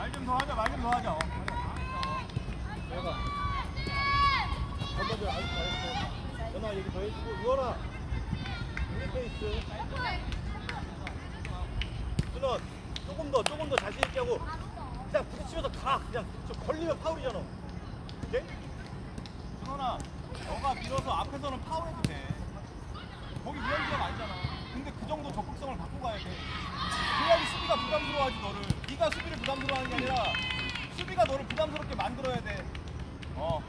말좀 더 하자, 말 좀 더 하자. 어. 내가 건너들 아주 잘했어. 전화 얘기 더 해주고 유원아 우리 페이스. 준원 조금 더 조금 더 자신 있게 하고 그냥 부딪히면서 가 그냥 좀 걸리면 파울이잖아. 오케이? 준원아, 너가 밀어서 앞에서는 파울해도 돼. 거기 위험 지역 아니잖아. 근데 그 정도 적극성을 갖고 가야 돼. 그래야지 수비가 부담스러워하지 너를. 네가 수비를 부담스러워하는 게 아니라 수비가 너를 부담스럽게 만들어야 돼. 어.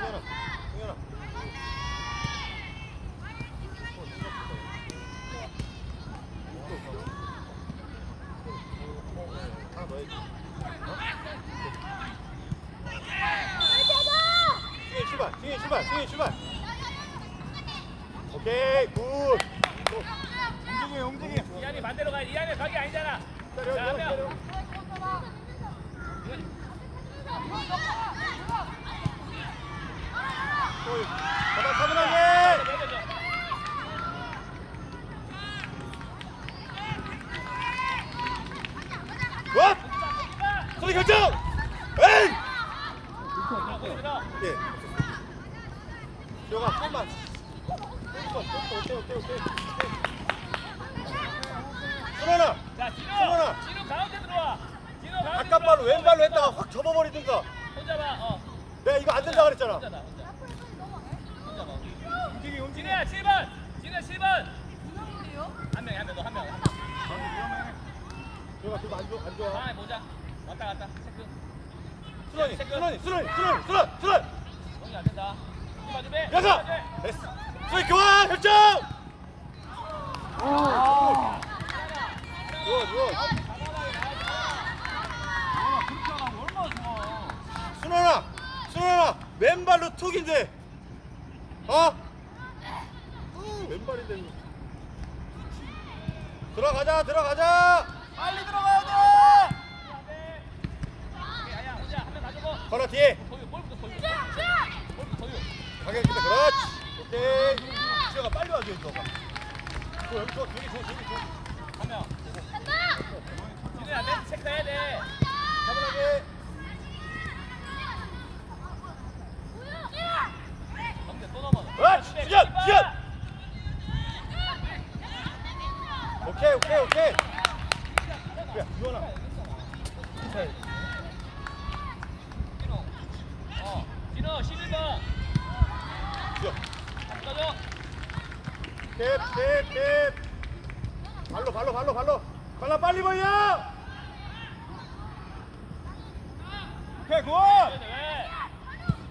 유원아 유원아. 하나 더 해줘. 승희 출발, 승희 출발, 승희 출발. 오케이, 굿. 굿. 움직이, 움직이. 이한이 반대로 가야 돼. 이한이 가기 아니잖아. 때려, 자, 때려, 한 때려. 명. 또 잡아, 차분하게. 내려줘. 와! 소리 결정! 에이! 들어, 들어. 예. 들어가, 한번. 오케이, 오케이, 오케이. 순원아, 자, 진우. 승원아. 진우 가운데 들어와. 진우 가운데 바깥발로 들어와. 왼발로 했다가 확 접어버리든가. 혼자 봐. 어. 내가 이거 안 된다 그랬잖아. 혼자다, 혼자. 혼자 봐. 움직이, 움직이. 진우야, 7번. 진우 7번. 한 명, 한 명, 너한 명. 한 명. 들어가, 그거 안 좋아, 안 좋아. 아, 모자. 왔다 갔다. 체크. 순원이, 순원이, 순원이, 순원이, 순원, 순원. 공이 안 된다. 준비 준비. 여섯. 준비. 됐어. 순원이 교환 결정. 좋아, 순원아, 순원아, 왼발로 툭인데, 어? 음, 왼발인데. 들어가자, 들어가자. 빨리 들어가야 돼! 오케이, 아야, 혼자 한명 가지고. 걸어 뒤에. 거유, 볼부터 거유. 볼부터 거유. 가게 준비, 그렇지. 오케이. 지영아 빨리 와줘야지 너가. 저 여기 저 저기 저 저기 저. 한 명. 진우야, 멘트 체크해야 돼. 차분하게. 넘겨, 또 넘어. 그렇지, 준비, 지연, 왼발. 지연. 오케이, 오케이, 오케이. 야, 유원아. 자, 진우. 어, 진우 11번. 지영. 가져. 탭, 탭, 탭. 발로, 발로, 발로, 발로. 발로 빨리 벌려. 오케이, 굿! 왜?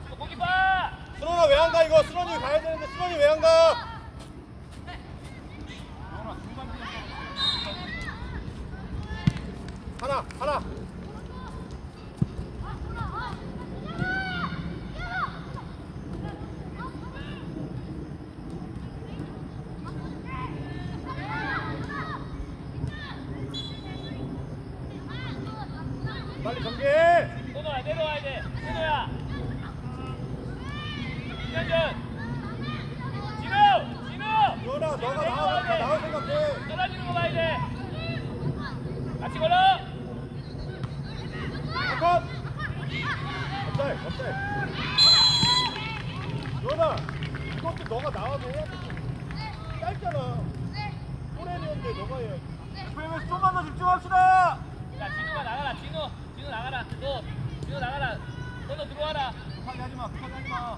이거 고기 봐. 순원아 왜 안 가 이거? 순원이 가야 되는데 순원이 왜 안 가? 하나, 하나. 빨리 전개해. 내려와, 내려와야 돼. 진우야. 김현준. 진우, 진우. 유원아 진우 너가 내려와야 나와, 돼. 나올 생각해. 떨어지는 거 봐야 돼. 같이 걸어. 컷! 업사이, 업사이. 유원아 이것도 너가 나와서 해야 돼. 짧잖아. 꼬레니언데 너가 해야지. FM에서 좀만 더 집중합시다! 자, 진우가 나가라. 진우, 진우 나가라. 너, 진우 나가라. 너도 들어와라. 하지 마, 하지 마.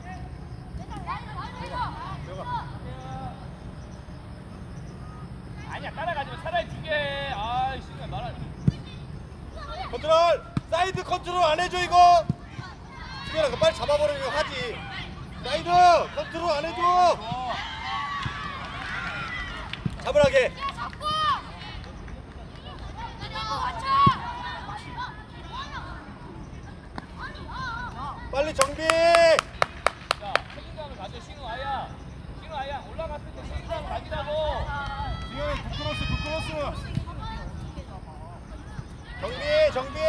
아이, 씨발 말하지. 컨트롤! 사이드 컨트롤 안 해줘 이거! 승현아 그 빨리 잡아버리려고 하지 사이드! 컨트롤 안 해줘! 차분하게 빨리 정비! 자, 책임감을 가져. 신우 아야. 신우 아야. 올라갔을 때 책임감을 가지라고. 지영이 굿크로스, 굿크로스! 정비 정비!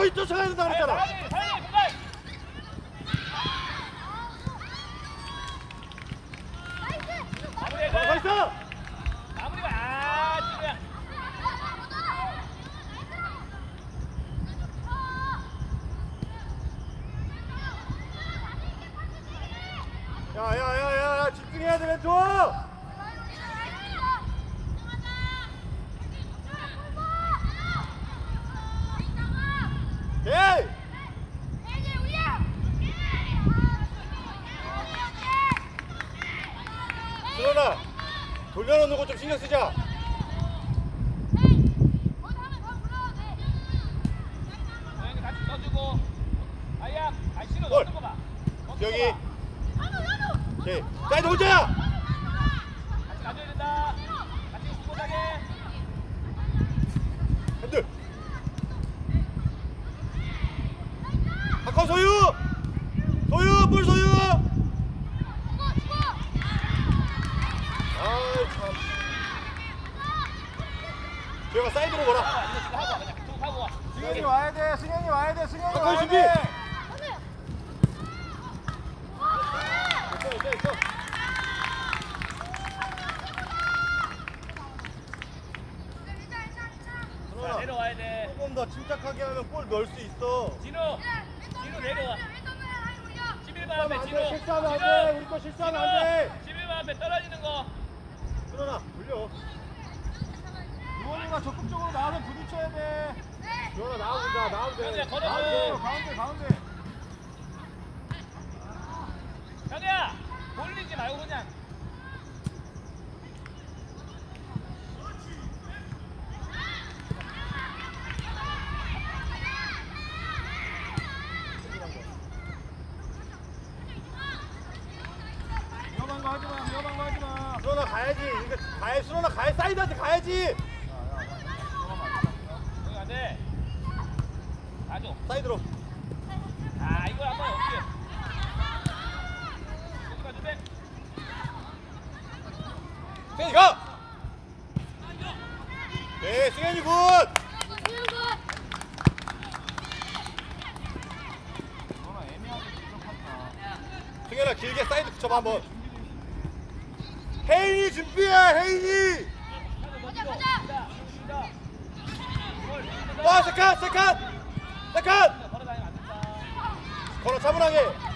こいつを探されたら。 골. 여기. 오케이. 네. 자, 혼자야. 같이 가져야 된다. 같이 수고하게. 앞에 떨어지는 거. 들어라 돌려. 유원이가 적극적으로 나와서 부딪혀야 돼. 들어라 나온다 나온다 형이야, 걸어줘. 가운데. 가운데 가운데. 형이야, 돌리지 말고 그냥. 예, 승현이 굿! 승현아 길게 사이드 붙여봐 한번. 혜인이 준비해 혜인이! 와 세컨 세컨! 세컨! 걸어 차분하게.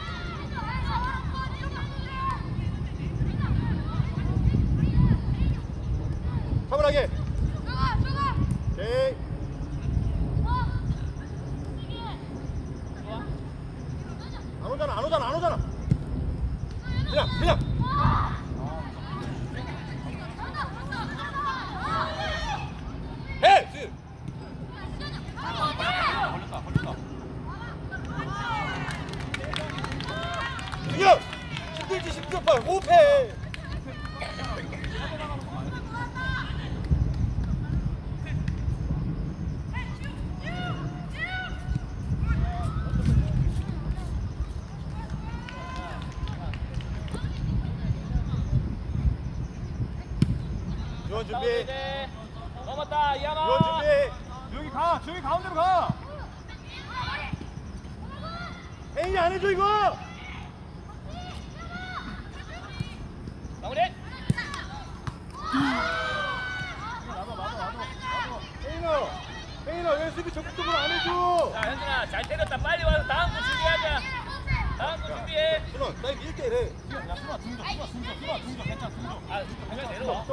나 이거 일대래. 야, 수아 중적, 수아 중적, 수아 중적, 괜찮아, 중적. 아, 중적 그냥 내려와.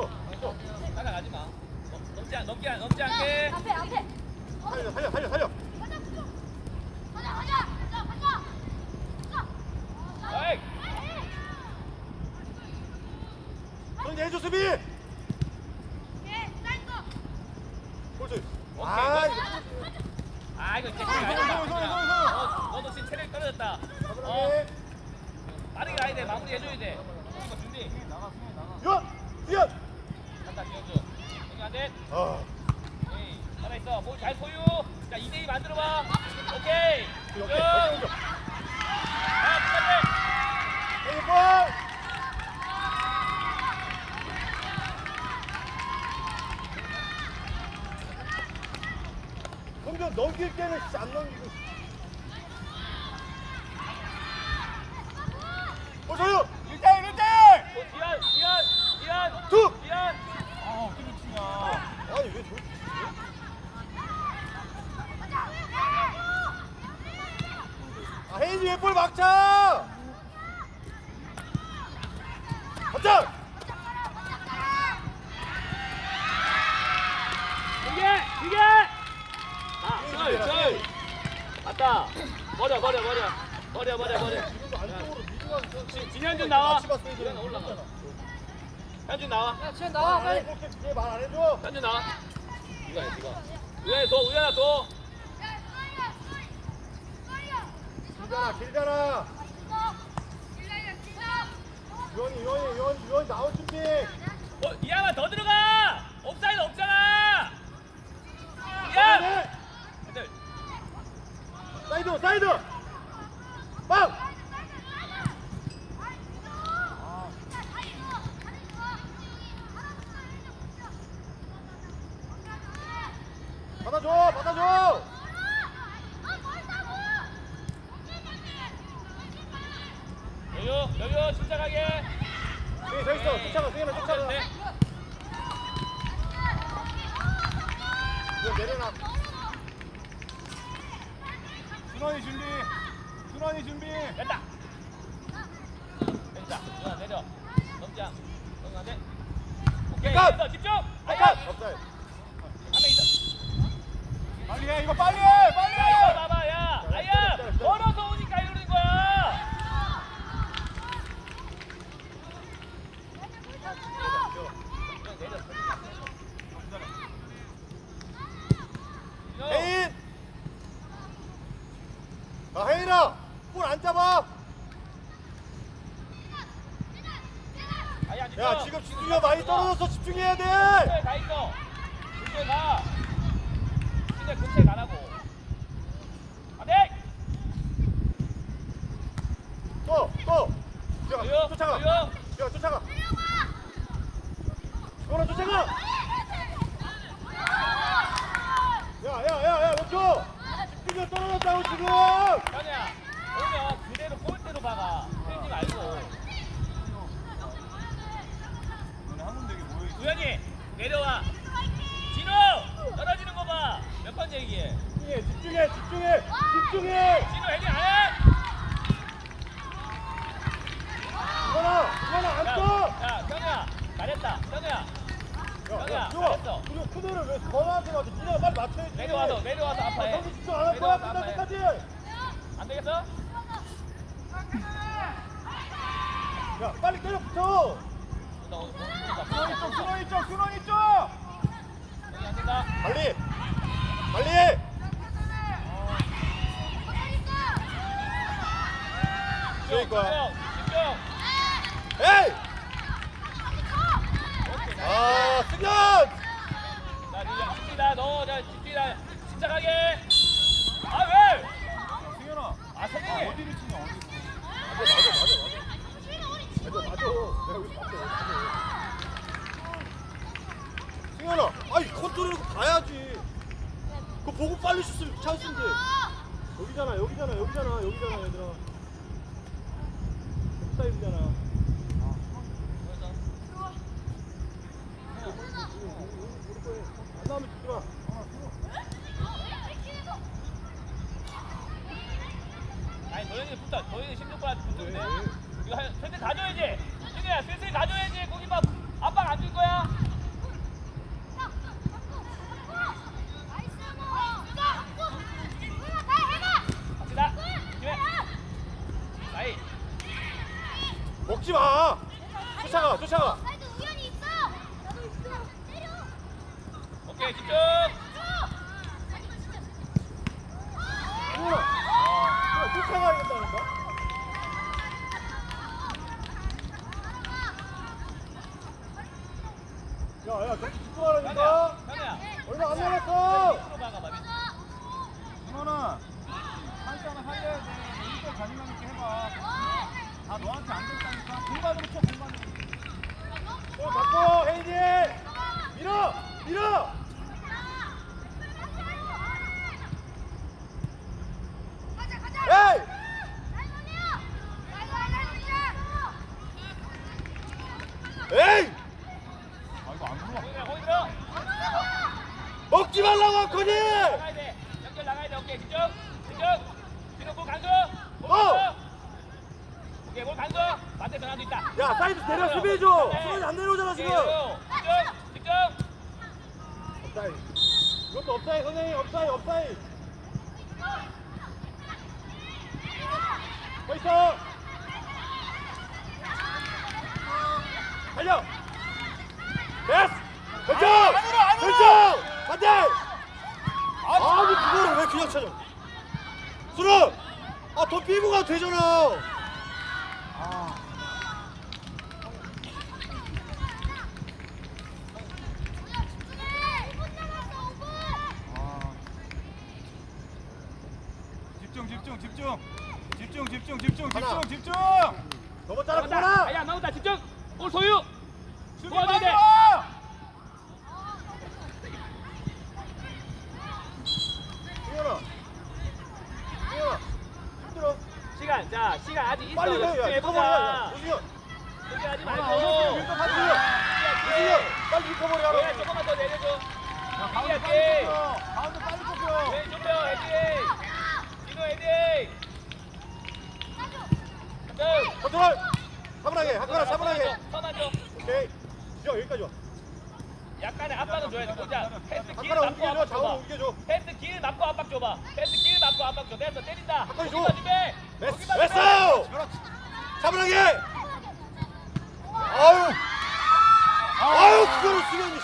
따라가지 마. 넘- 넘지 않, 넘기 않, 넘지 않게. 앞에 앞에. 살려, 살려, 살려, 살려. 준비! 근데 넘길 때는 안 넘기고. 더 우연아 더. 길잖아 길잖아. 유원이 유원이 유원 유원 나온 준비. 어, 이하만 더 들어가. 옵사이드 없잖아. 아, 네. 이하 사이드 사이드. 준비 준비. 됐다. 내리자. 누나 내려. 넘지 넘지 돼. 오케이. 됐어. 집중. 아이. 앞에 있어. 빨리 해 이거 빨리 해. 빨리! 빨리! 어. 저희 거야. 아니 너희는 붙어. 너희는 신경 받아 붙는데 이거 한- 슬슬 가져야지. 신우야 슬슬 가져야지. 거기 막 압박 안 줄 거야? 쫓아가, 쫓아가. 너한테 안 된다니까. 공간으로 쳐, 공간으로. 어, 잡고, 헤이디! 밀어! 밀어! 결정 반대 아니, 아니 그거를 왜 그냥 찾아? 수능 아더 삐고 가도 되잖아. 아. 아. 집중 집중. 집중 집중 집중 집중. 집중 집중. 넘었잖아 나온다. 구나 아야 나온다 집중 볼 소유 수비 도와줘야 돼. 빨리 승현아 승현아 힘들어 시간 자 시간 아직 있어 빨리 해 야, 리커버리 해보자 하자 오승현 포기하지 와 말고 어서 윈터 파트 오승현 빨리 리커버리 왜 하라 조금만 더 내려줘 가운데 포기할게 빨리 좁혀 가운데 빨리 좁혀 왜 좁혀 에디 진호 에디 자 컨트롤 차분하게 학교라 차분하게 선만 줘 오케이 지영 여기까지 와 약간의 압박은 줘야 돼 보자 패스 길 학교라 맞고 옮겨줘 압박 자원 줘봐 옮겨줘 패스 길 맞고 압박 줘봐 패스 길 맞고 압박 줘 됐어 때린다 가까이 줘. 거기만 준비 됐어 거기만 됐어 그렇지 차분하게 아유 아유 그거를 수현이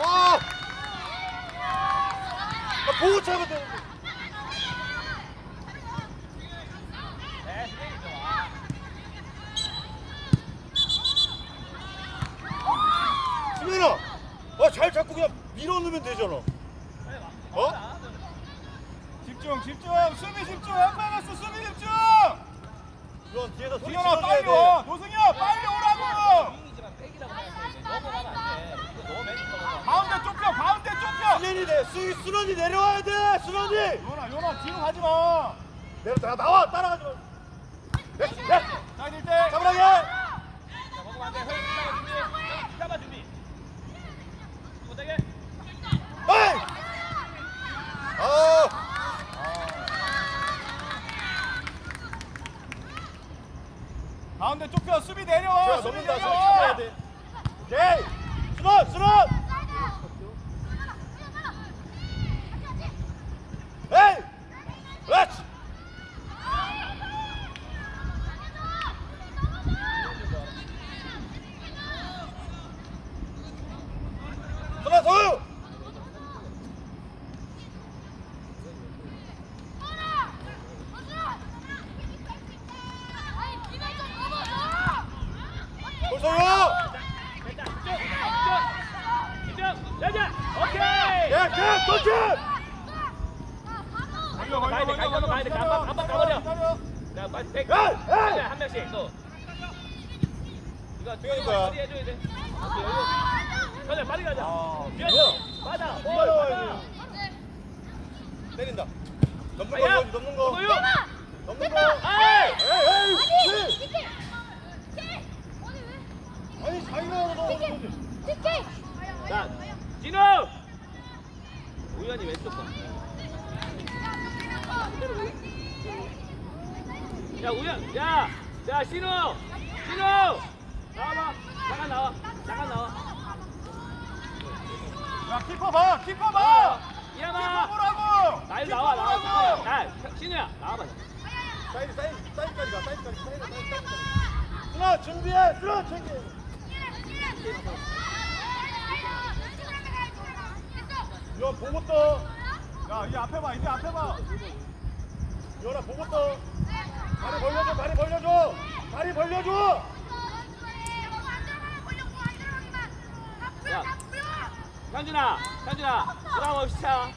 와 나 보고 차면 되는데 네 스윙 좋아 수현아 아잘 잡고 그냥 밀어넣으면 되잖아 어? 집중 집중 수비 집중 FMS 수비 집중 이건 뒤에서 소리 승현아 질러줘야 빨리 돼 와. 노승현 빨리 오라고. 가운데 좁혀 가운데 좁혀. 수현이 내 수, 수련이 내려와야 돼 수련이. 요나 요나 뒤로 가지 마. 내려 나 나와 따라가지 마. 네, 네. 사이드 일대 차분하게 자 먹으면 안돼 허용 준비 잡아 준비 못하게 에이 아 가운데 좁혀 수비 내려와 수현아 수비 넘는다 수현 내려와 차분해야 돼 오케이 수련 수련 에이 그렇지 수련 소유 소유 됐다 집중 집중 여자 오케이 예, 캡, 도캡! 걸려 가야 돼, 걸려 가야 돼, 가야 돼. 걸려 깜빡, 깜빡 가버려. 기다려. 자 빨리 백 에이, 에이! 한 명씩 또 이거 승현이 거야. 처리 해줘야 돼 오케이 여기 현재 빨리 가자 아. 비었어 맞아 볼 따라와야 맞아 때린다. 넘는 거, 아야 이거 넘는 거. 소유 넘는 거. 아이 에이, 에이, 에이. 아니, 자기가 하는 거 하는 거지. 자 진호 우연히 왼쪽 거. 야 우연 야 야 신우 신우 나와봐. 잠깐 나와. 잠깐 나와. 야 키퍼 봐 키퍼 봐! 키퍼 이하마 보라고! 날 키퍼 나와 나와 보라고! 야 신우야 나와봐. 사이드, 사이드, 사이드까지 가, 사이드까지, 사이드, 사이드, 사이드. 준비해, 준비. 이거 보고 떠. 야 이 앞에 봐 이제 앞에 봐 이거나 보고 떠. 다리 벌려줘, 다리 벌려줘. 다리 벌려줘. 야 현준아 현준아 드라마 없이 차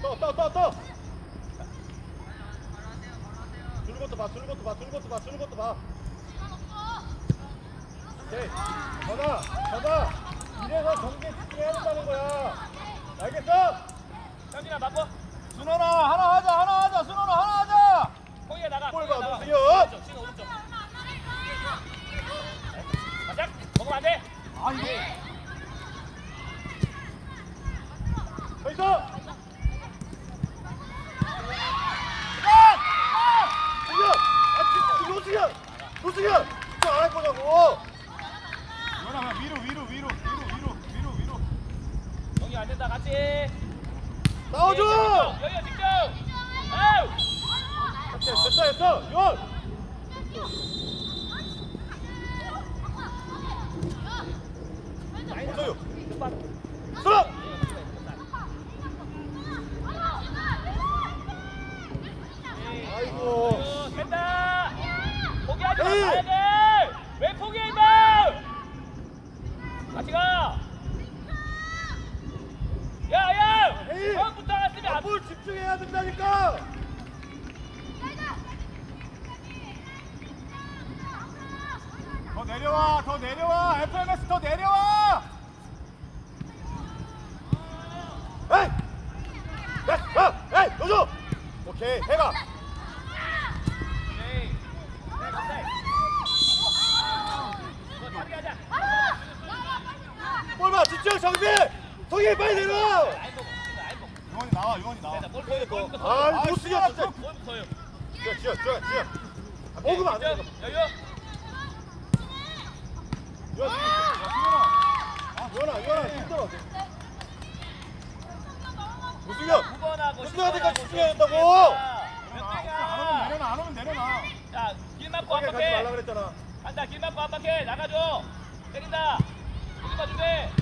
떠, 떠, 떠, 떠. 주는 것도 봐, 주는 것도 봐, 주는 것도 봐, 주는 것도 봐. 오케이. 전화, 전화. 이래서 경기에 집중해야 된다는 거야. 알겠어? 현준아 맞고 순원아 하나 하자 하나 하자 순원아 하나 하자 홍이가 나가 볼 봐, 나가. 노승현. 오른쪽 신우 오른쪽 맞아 먹으면 안 돼 아 이게 서 있어. 승현 진짜 안할 거냐고 연아 그냥 위로 위로 위로 위로 위로 위로 위로 동이 안 된다 같이. 나와줘 여기야 직접. 아우. 됐어 됐어 됐어 연 원 서유 쓰라 아이고 됐다. 포기하지 마. 에이. 가야 돼. 왜 포기해 임마. 같이 가. 야야. 에이. 처음부터 알았으면 안. 뭘 집중해야 된다니까 더 내려와 더 내려와 FMS 더 내려와 에이 에이 야, 에이 여줘 오케이 해가 에이. 네, 네. 이거 타비하자. 집중 정신 성희 빨리 보고. 유원이 나와 유원이 나와 됐다. 볼 보여. 볼 보여. 아이 못 쓰냐 진짜. 지어 지어 지어 지어 아, 먹으면 안돼 여유. 유연아 야 유연아 유연아 힘들어 무승현 9번하고 끝나야 될까 10번하고 집중해야 된다고. 유원아 안 오면 내려놔 안 오면 내려놔 자, 길 막고 가지 말라 압박해. 그랬잖아 간다, 길 막고 압박해. 나가줘. 때린다. 여기 봐주세.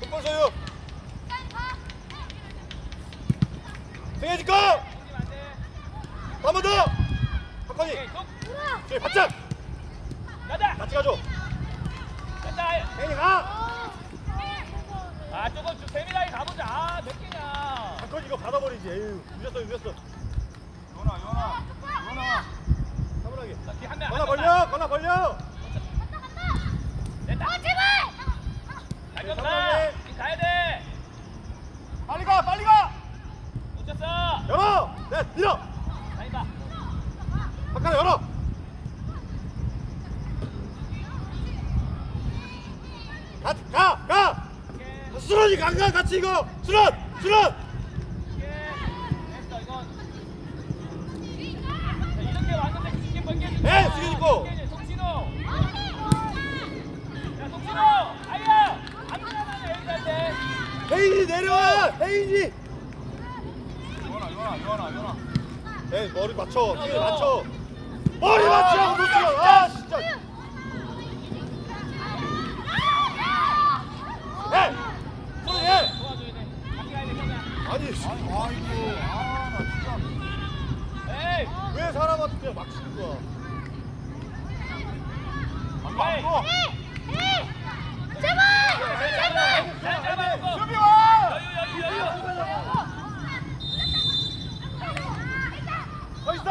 손볼 소유 승현이 거! 한번 더! 박건이. 저기 바짝! 가자. 같이 가줘 간다. 승현이 가! 아, 조금 좀 세밀하게 가보자. 아, 몇 개냐. 박건이 이거 받아버리지 에휴 늦었어 늦었어 유원아 유원아 유원아 차분하게. 건아. 벌려 건아 벌려 됐다. 건 가야 돼. 빨리 가 빨리 가 놓쳤어. 열어! 네 밀어! 다닌다. 박건아 열어! 가! 가! 가! 오케이. 수런이 강가 같이 이거! 수런! 수런! 오케이. 됐어, 이건. 자, 이렇게 왔는데 지금 벌게 에, 지금 있고. 송신호. 야, 송신호. 아야. 안 들어가면 여기까지 돼. 혜인이 내려와! 혜인이! 유원아 유원아 유원아 유원아 에이 머리 맞춰 승현이 맞춰. 머리 맞추라고 노승현 아 진짜. 해! 손이 해! 아니 씨, 아이고 아나 진짜 에이. 왜 사람한테 그냥 막 치는 거야? 안 가, 안 가. 잘 잡아놓고. 수비 와 여유, 여유, 여유. 서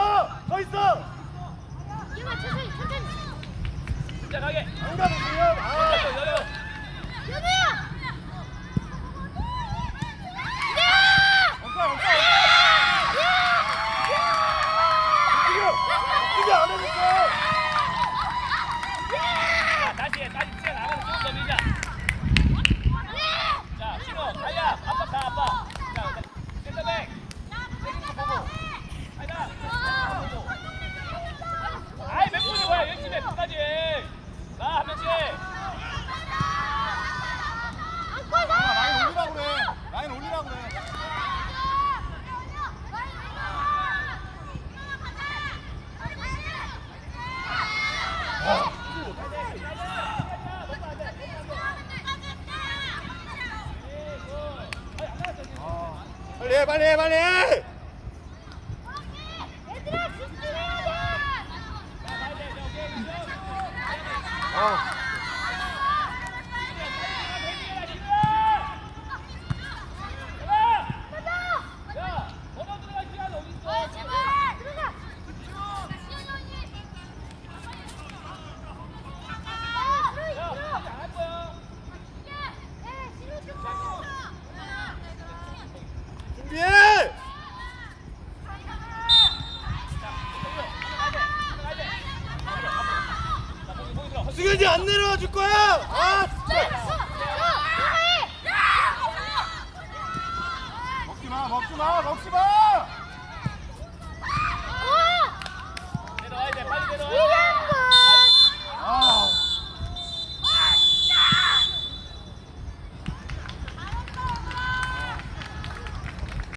있어! 서 있어! 진짜 가게. 안가 노승현